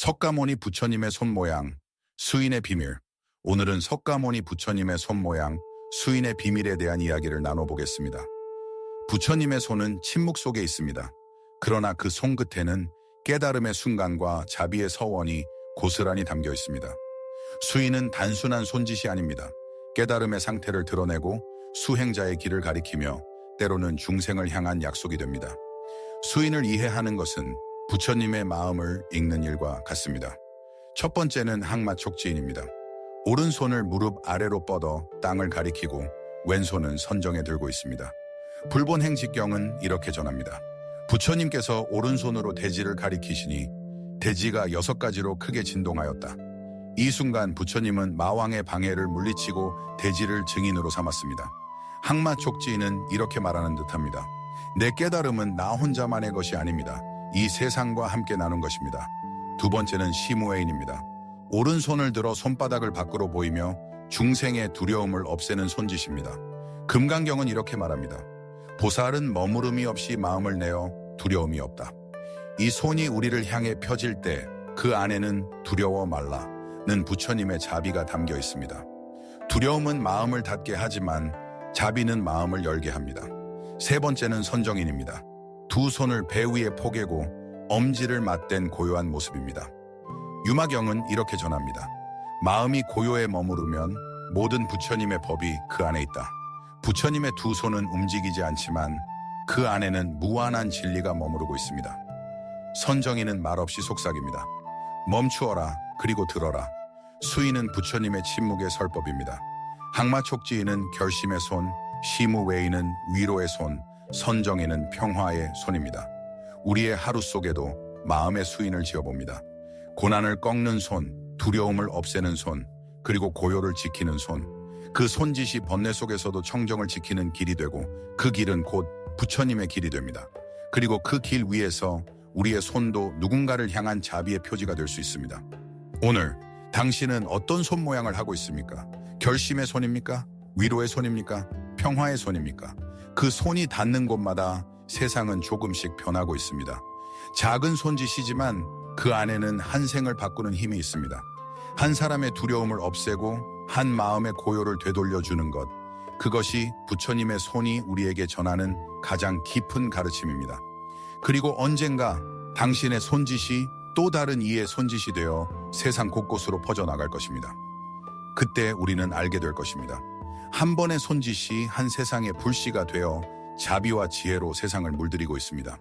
석가모니 부처님의 손모양, 수인의 비밀. 오늘은 석가모니 부처님의 손모양, 수인의 비밀에 대한 이야기를 나눠보겠습니다. 부처님의 손은 침묵 속에 있습니다. 그러나 그 손끝에는 깨달음의 순간과 자비의 서원이 고스란히 담겨 있습니다. 수인은 단순한 손짓이 아닙니다. 깨달음의 상태를 드러내고 수행자의 길을 가리키며 때로는 중생을 향한 약속이 됩니다. 수인을 이해하는 것은 부처님의 마음을 읽는 일과 같습니다. 첫 번째는 항마 촉지인입니다. 오른손을 무릎 아래로 뻗어 땅을 가리키고 왼손은 선정에 들고 있습니다. 불본 행직경은 이렇게 전합니다. 부처님께서 오른손으로 대지를 가리키시니 대지가 여섯 가지로 크게 진동하였다. 이 순간 부처님은 마왕의 방해를 물리치고 대지를 증인으로 삼았습니다. 항마 촉지인은 이렇게 말하는 듯합니다. 내 깨달음은 나 혼자만의 것이 아닙니다. 이 세상과 함께 나눈 것입니다. 두 번째는 시무웨인입니다. 오른손을 들어 손바닥을 밖으로 보이며 중생의 두려움을 없애는 손짓입니다. 금강경은 이렇게 말합니다. 보살은 머무름이 없이 마음을 내어 두려움이 없다. 이 손이 우리를 향해 펴질 때 그 안에는 두려워 말라는 부처님의 자비가 담겨 있습니다. 두려움은 마음을 닫게 하지만 자비는 마음을 열게 합니다. 세 번째는 선정인입니다. 두 손을 배 위에 포개고 엄지를 맞댄 고요한 모습입니다. 유마경은 이렇게 전합니다. 마음이 고요에 머무르면 모든 부처님의 법이 그 안에 있다. 부처님의 두 손은 움직이지 않지만 그 안에는 무한한 진리가 머무르고 있습니다. 선정이는 말없이 속삭입니다. 멈추어라 그리고 들어라. 수인은 부처님의 침묵의 설법입니다. 항마촉지인은 결심의 손, 시무웨이는 위로의 손, 선정이는 평화의 손입니다. 우리의 하루 속에도 마음의 수인을 지어봅니다. 고난을 꺾는 손, 두려움을 없애는 손, 그리고 고요를 지키는 손. 그 손짓이 번뇌 속에서도 청정을 지키는 길이 되고 그 길은 곧 부처님의 길이 됩니다. 그리고 그 길 위에서 우리의 손도 누군가를 향한 자비의 표지가 될 수 있습니다. 오늘 당신은 어떤 손 모양을 하고 있습니까? 결심의 손입니까? 위로의 손입니까? 평화의 손입니까? 그 손이 닿는 곳마다 세상은 조금씩 변하고 있습니다. 작은 손짓이지만 그 안에는 한 생을 바꾸는 힘이 있습니다. 한 사람의 두려움을 없애고 한 마음의 고요를 되돌려주는 것. 그것이 부처님의 손이 우리에게 전하는 가장 깊은 가르침입니다. 그리고 언젠가 당신의 손짓이 또 다른 이의 손짓이 되어 세상 곳곳으로 퍼져나갈 것입니다. 그때 우리는 알게 될 것입니다. 한 번의 손짓이 한 세상의 불씨가 되어 자비와 지혜로 세상을 물들이고 있습니다.